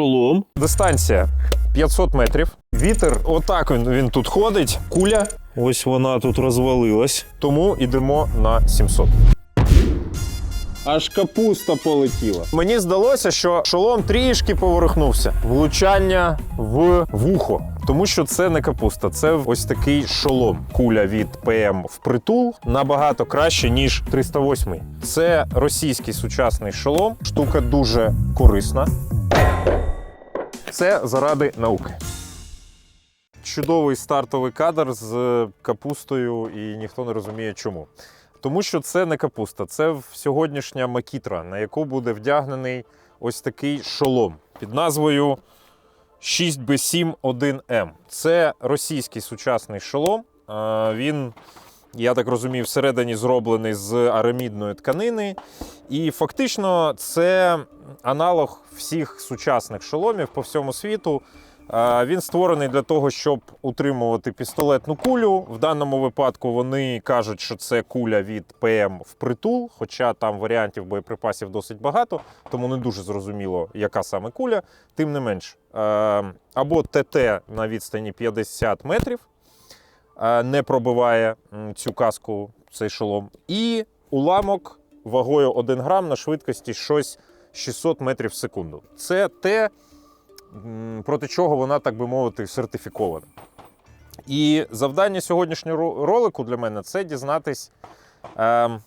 шолом. Дистанція 500 метрів. Вітер, отак він, він тут ходить. Куля, Ось вона тут розвалилась. тому йдемо на 700. Аж капуста полетіла. Мені здалося, що шолом трішки поворухнувся. Влучання в вухо. Тому що це не капуста, це ось такий шолом. Куля від ПМ в притул набагато краще, ніж 308. Це російський сучасний шолом. Штука дуже корисна. Це заради науки. Чудовий стартовий кадр з капустою, і ніхто не розуміє чому. Тому що це не капуста, це сьогоднішня макітра, на яку буде вдягнений ось такий шолом під назвою 6B7-1M. Це російський сучасний шолом. Він, я так розумію, всередині зроблений з арамідної тканини. І фактично це аналог всіх сучасних шоломів по всьому світу. Е, Він створений для того, щоб утримувати пістолетну кулю. В даному випадку вони кажуть, що це куля від ПМ в притул, хоча там варіантів боєприпасів досить багато, тому не дуже зрозуміло, яка саме куля. Тим не менш, е, або ТТ на відстані 50 метрів не пробиває цю каску, цей шолом, і уламок вагою 1 грам на швидкості щось 600 метрів в секунду. Це те, проти чого вона, так би мовити, сертифікована. І завдання сьогоднішнього ролику для мене це дізнатись, ем,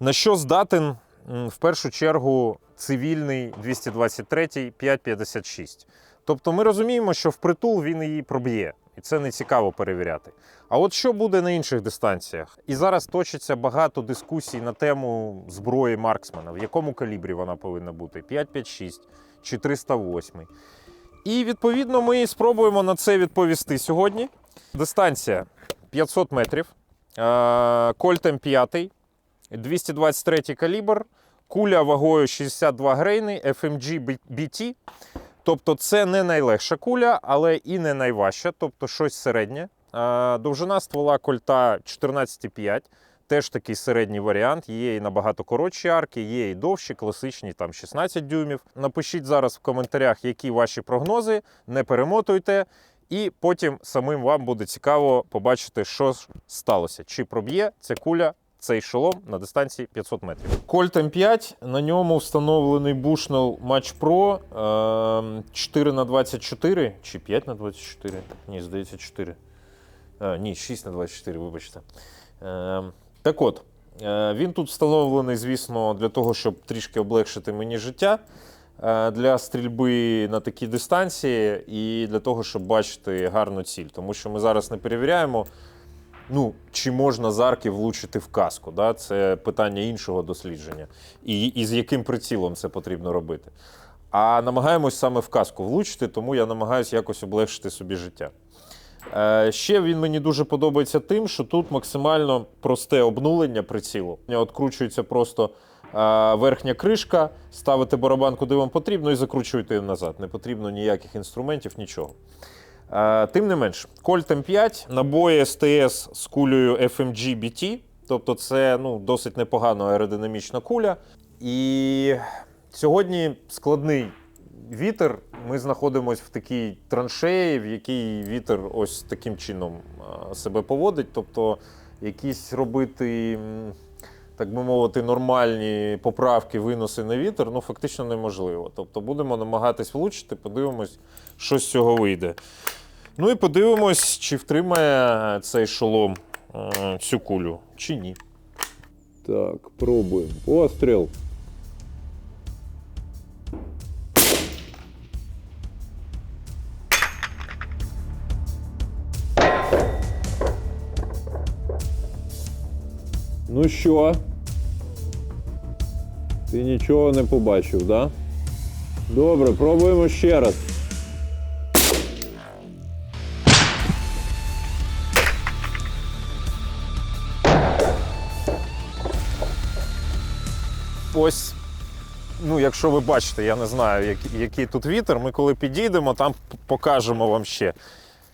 на що здатен в першу чергу цивільний 223 556. Тобто ми розуміємо, що впритул він її проб'є, і це не цікаво перевіряти. А от що буде на інших дистанціях? І зараз точиться багато дискусій на тему зброї Марксмана, в якому калібрі вона повинна бути: 556 чи 308. І відповідно ми спробуємо на це відповісти сьогодні. Дистанція 500 метрів, е, Кольт М5, 223 калібр, куля вагою 62 грейни, FMG BT. Тобто це не найлегша куля, але і не найважча, тобто щось середнє. Довжина ствола кольта 14,5. Теж такий середній варіант. Є і набагато коротші арки, є і довші, класичні, там 16 дюймів. Напишіть зараз в коментарях, які ваші прогнози, не перемотуйте. І потім самим вам буде цікаво побачити, що ж сталося. Чи проб'є ця куля цей шолом на дистанції 500 метрів. Colt M5, на ньому встановлений Bushnell Match Pro е, 4 на 24 чи 5 на 24? Ні, здається, 4. А, ні, 6 на 24, вибачте. Е, так от, е, він тут встановлений, звісно, для того, щоб трішки облегшити мені життя е, для стрільби на такій дистанції і для того, щоб бачити гарну ціль. Тому що ми зараз не перевіряємо, ну, чи можна з арки влучити в каску. Да? Це питання іншого дослідження. І, і з яким прицілом це потрібно робити. А намагаємось саме в каску влучити, тому я намагаюся якось облегшити собі життя. Е, Ще він мені дуже подобається тим, що тут максимально просте обнулення прицілу. Откручується просто е, верхня кришка, ставите барабан, куди вам потрібно, і закручуєте її назад. Не потрібно ніяких інструментів, нічого. Е, Тим не менш, Colt M5, набої СТС з кулею FMG BT, тобто це ну, досить непогана аеродинамічна куля. І сьогодні складний вітер. Ми знаходимося в такій траншеї, в якій вітер ось таким чином себе поводить. Тобто якісь робити, так би мовити, нормальні поправки, виноси на вітер, ну фактично неможливо. Тобто будемо намагатись влучити, подивимось, що з цього вийде. Ну і подивимось, чи втримає цей шолом е, цю кулю, чи ні. Так, пробуємо. Постріл. Ну що? Ти нічого не побачив, да? Добре, пробуємо ще раз. Ось, ну, якщо ви бачите, я не знаю, який, тут вітер, ми коли підійдемо, там покажемо вам ще.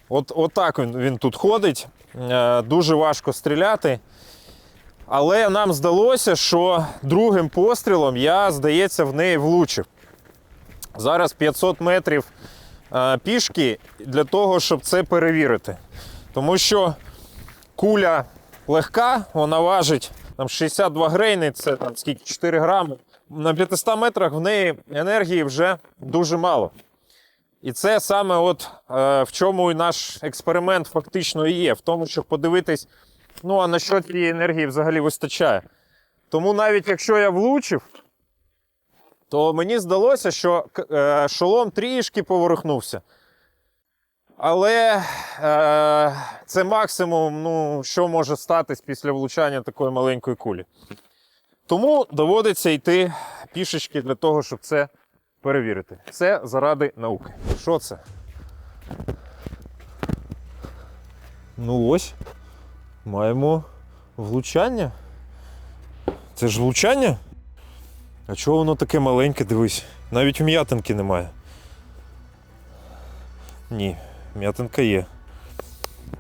От, отак він, він тут ходить. Е, Дуже важко стріляти. Але нам здалося, що другим пострілом я, здається, в неї влучив. Зараз 500 метрів е, пішки для того, щоб це перевірити. Тому що куля легка, вона важить там 62 грейни, це там скільки 4 грами. На 500 метрах в неї енергії вже дуже мало. І це саме от е, в чому і наш експеримент фактично і є, в тому, щоб подивитись, ну а на що цієї енергії взагалі вистачає. Тому навіть якщо я влучив, то мені здалося, що е, шолом трішки поворухнувся. Але е, це максимум, ну, що може статись після влучання такої маленької кулі. Тому доводиться йти пішечки для того, щоб це перевірити. Це заради науки. Що це? Ну ось. Маємо влучання. Це ж влучання? А чого воно таке маленьке, дивись? Навіть м'ятинки немає. Ні, м'ятинка є.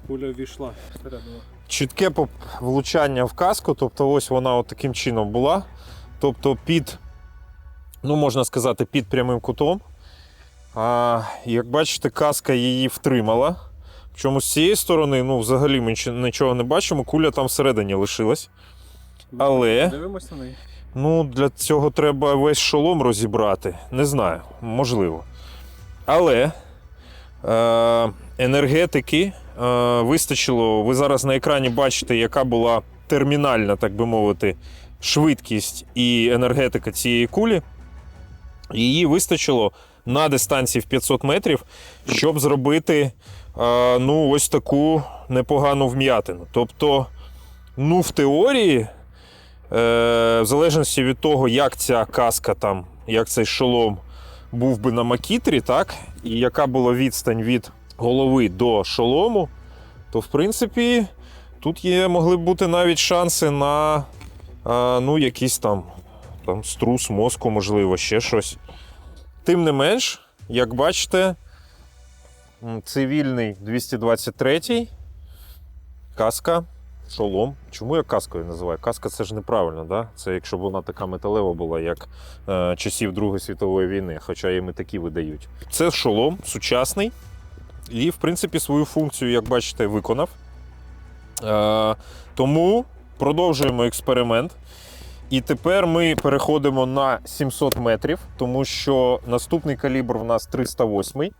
Куля ввійшла всередину. Чітке влучання в каску, тобто ось вона от таким чином була. Тобто під, ну можна сказати, під прямим кутом. А, як бачите, каска її втримала. Причому з цієї сторони, ну, взагалі ми нічого- не бачимо, куля там всередині лишилась. Але- Дивимось на неї. Ну, для цього треба весь шолом розібрати. Не знаю, можливо. Але енергетики е, вистачило. Ви зараз на екрані бачите, яка була термінальна, так би мовити, швидкість і енергетика цієї кулі. Її вистачило на дистанції в 500 метрів, щоб зробити е, ну, ось таку непогану вм'ятину. Тобто, ну, в теорії. Е, в залежності від того, як ця каска там, як цей шолом був би на макітрі, так, і яка була відстань від голови до шолому, то в принципі тут є, могли б бути навіть шанси на е, ну, якийсь там, там струс мозку, можливо, ще щось. Тим не менш, як бачите, цивільний 223 каска шолом. Чому я каскою називаю? Каска це ж неправильно, да? Це якщо б вона така металева була, як е, часів Другої світової війни, хоча їм і такі видають. Це шолом сучасний і, в принципі, свою функцію, як бачите, виконав. Е, тому продовжуємо експеримент. І тепер ми переходимо на 700 метрів, тому що наступний калібр в нас 308.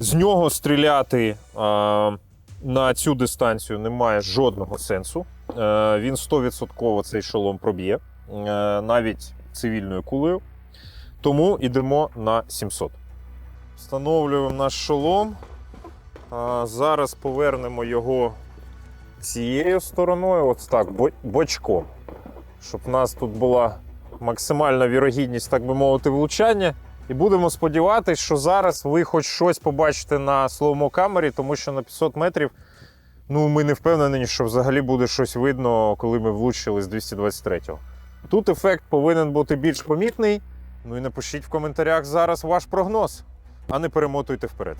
З нього стріляти. Е, на цю дистанцію немає жодного сенсу. Е, Він 100% цей шолом проб'є, е, навіть цивільною кулею. Тому йдемо на 700. Встановлюємо наш шолом. Зараз повернемо його цією стороною, ось так, бо- бочком. Щоб в нас тут була максимальна вірогідність, так би мовити, влучання. І будемо сподіватися, що зараз ви хоч щось побачите на слоумо камері, тому що на 500 метрів ну, ми не впевнені, що взагалі буде щось видно, коли ми влучили з 223-го. Тут ефект повинен бути більш помітний. Ну і напишіть в коментарях зараз ваш прогноз, а не перемотуйте вперед.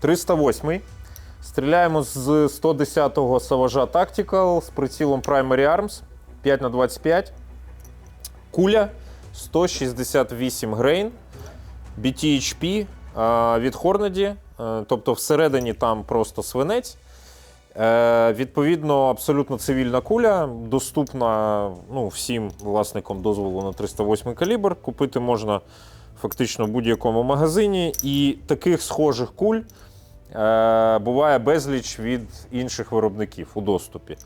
308. Стріляємо з 110-го Savage Tactical з прицілом Primary Arms 5х25. Куля 168 грейн. BTHP е, від Hornady, е, тобто всередині там просто свинець. Е, Відповідно, абсолютно цивільна куля, доступна ну, всім власникам дозволу на 308 калібр. Купити можна фактично в будь-якому магазині. І таких схожих куль буває безліч від інших виробників у доступі.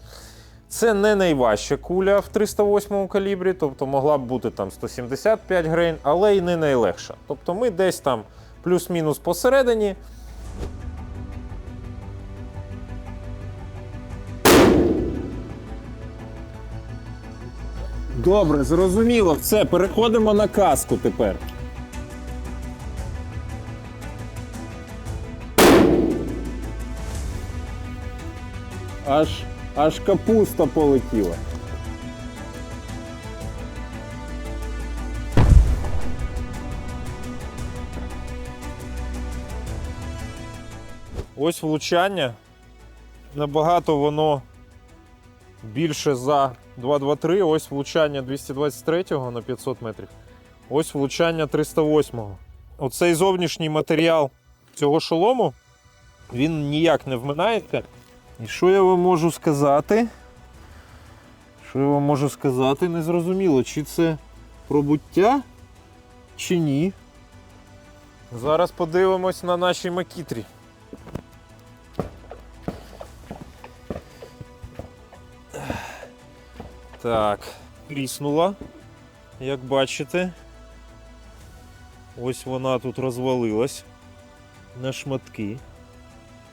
Це не найважча куля в 308 калібрі, тобто могла б бути там 175 грейн, але й не найлегша. Тобто ми десь там плюс-мінус посередині. Добре, зрозуміло. Все, переходимо на каску тепер. Аж, аж капуста полетіла. Ось влучання. Набагато воно більше за 223. Ось влучання 223 на 500 метрів. Ось влучання 308. оцей зовнішній матеріал цього шолому, він ніяк не вминається. І що я вам можу сказати? Що я вам можу сказати, незрозуміло, чи це пробуття, чи ні. Зараз подивимось на нашій макітрі. Так, тріснула, як бачите. Ось вона тут розвалилась на шматки.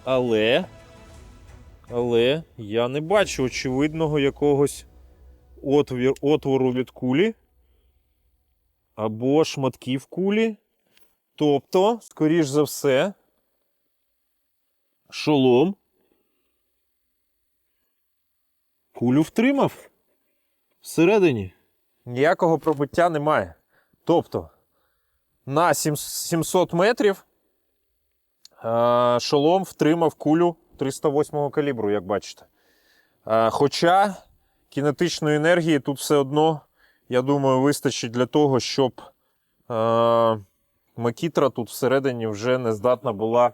Але. Але я не бачу очевидного якогось отвору від кулі. Або шматків кулі. Тобто, скоріш за все, шолом кулю втримав всередині. Ніякого пробиття немає. Тобто, на 700 метрів е, шолом втримав кулю 308 калібру, як бачите. Е, Хоча кінетичної енергії тут все одно, я думаю, вистачить для того, щоб е, Макітра тут всередині вже не здатна була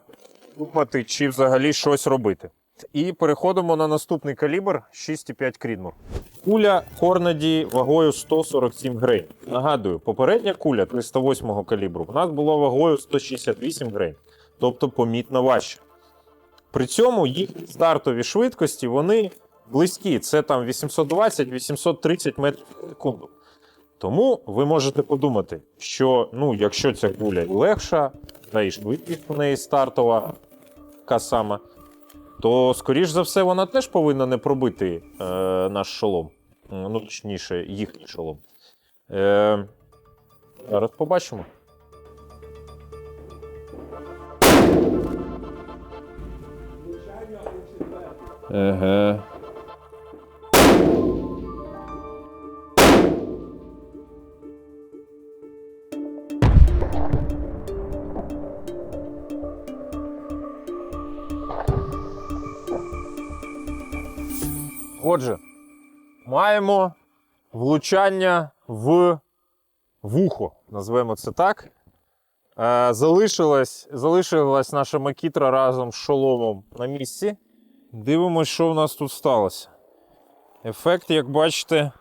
думати, чи взагалі щось робити. І переходимо на наступний калібр 6,5 Крідмур. Куля Хорнаді вагою 147 грейн. Нагадую, попередня куля 308 калібру в нас була вагою 168 грейн, тобто помітно важче. При цьому їх стартові швидкості вони близькі. Це там 820-830 метрів в секунду. Тому ви можете подумати, що ну, якщо ця куля легша, та і швидкість у неї стартова така сама, то, скоріш за все, вона теж повинна не пробити е, наш шолом. Ну, точніше, їхній шолом. Е, зараз побачимо. Еге. Отже, маємо влучання в вухо, назвемо це так. Е, залишилась, залишилась наша макітра разом з шоломом на місці. Дивимось, що в нас тут сталося. Ефект, як бачите,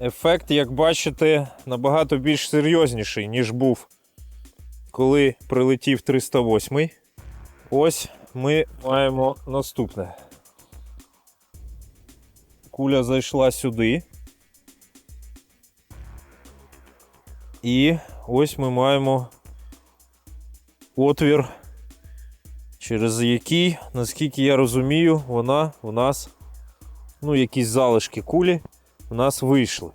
ефект, як бачите, набагато більш серйозніший, ніж був, коли прилетів 308. Ось ми маємо наступне. Куля зайшла сюди. І ось ми маємо отвір, через який, наскільки я розумію, вона у нас, ну, якісь залишки кулі у нас вийшли.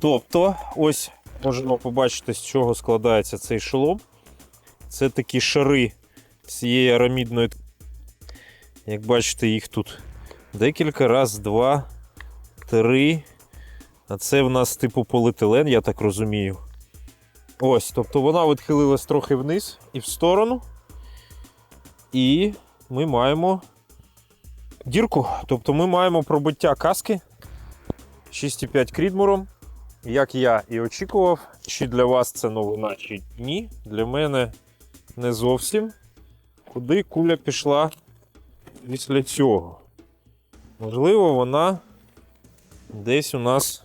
Тобто, ось можемо побачити, з чого складається цей шолом. Це такі шари цієї арамідної. Як бачите, їх тут декілька, раз, два, три. А це в нас типу поліетилен, я так розумію. Ось, тобто вона відхилилась трохи вниз і в сторону. І ми маємо дірку. Тобто ми маємо пробиття каски 6,5 крідмуром. Як я і очікував, чи для вас це новина, чи ні. Для мене не зовсім. Куди куля пішла після цього? Можливо, вона десь у нас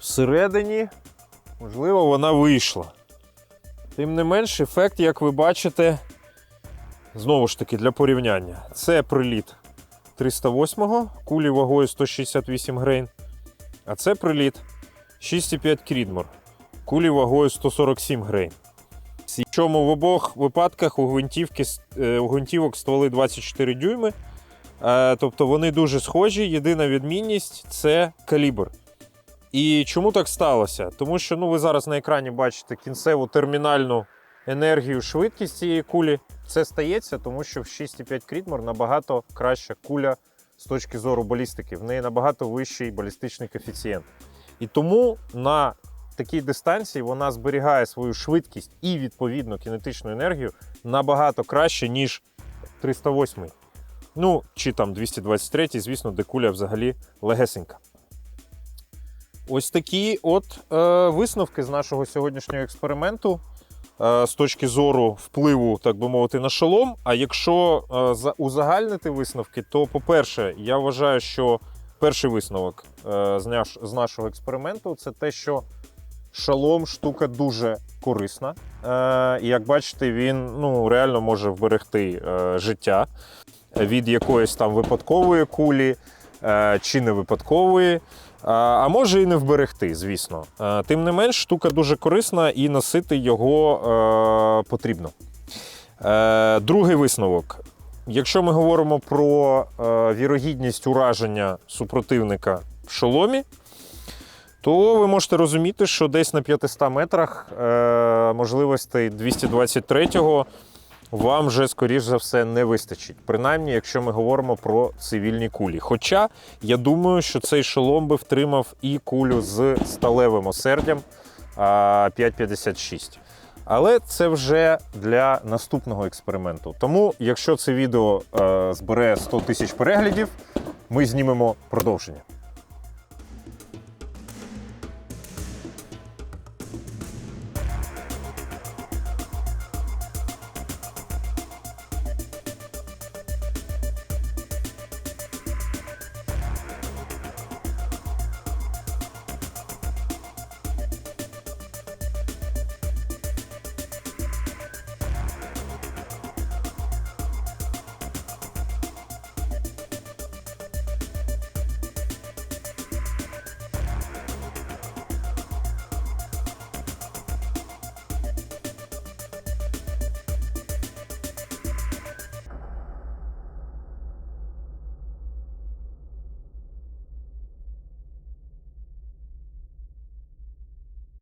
всередині, можливо, вона вийшла. Тим не менш, ефект, як ви бачите, знову ж таки, для порівняння. Це приліт 308-го, кулі вагою 168 грейн. А це приліт 6,5 Крідмор, кулі вагою 147 грейн. Причому в обох випадках у, гвинтівки, е, у гвинтівок стволи 24 дюйми. Е, Тобто вони дуже схожі. Єдина відмінність це калібр. І чому так сталося? Тому що ну, ви зараз на екрані бачите кінцеву термінальну енергію, швидкість цієї кулі. Це стається, тому що в 6,5 Крідмор набагато краща куля з точки зору балістики. В неї набагато вищий балістичний коефіцієнт. І тому на такій дистанції вона зберігає свою швидкість і відповідно кінетичну енергію набагато краще, ніж 308. Ну, чи там 223, звісно, де куля взагалі легесенька. Ось такі от е, висновки з нашого сьогоднішнього експерименту е, з точки зору впливу, так би мовити, на шолом. А якщо е, узагальнити висновки, то, по-перше, я вважаю, що перший висновок е, з, наш, з нашого експерименту це те, що шолом штука дуже корисна. Е, і як бачите, він ну, реально може вберегти е, життя від якоїсь там випадкової кулі чи не випадкової. А, А може і не вберегти, звісно. Е, Тим не менш, штука дуже корисна і носити його е, потрібно. Е, Другий висновок. Якщо ми говоримо про е, вірогідність ураження супротивника в шоломі, то ви можете розуміти, що десь на 500 метрах е, можливостей 223-го вам вже, скоріш за все, не вистачить. Принаймні, якщо ми говоримо про цивільні кулі. Хоча я думаю, що цей шолом би втримав і кулю з сталевим осердям 5,56. Але це вже для наступного експерименту. Тому, якщо це відео е, збере 100 тисяч переглядів, ми знімемо продовження.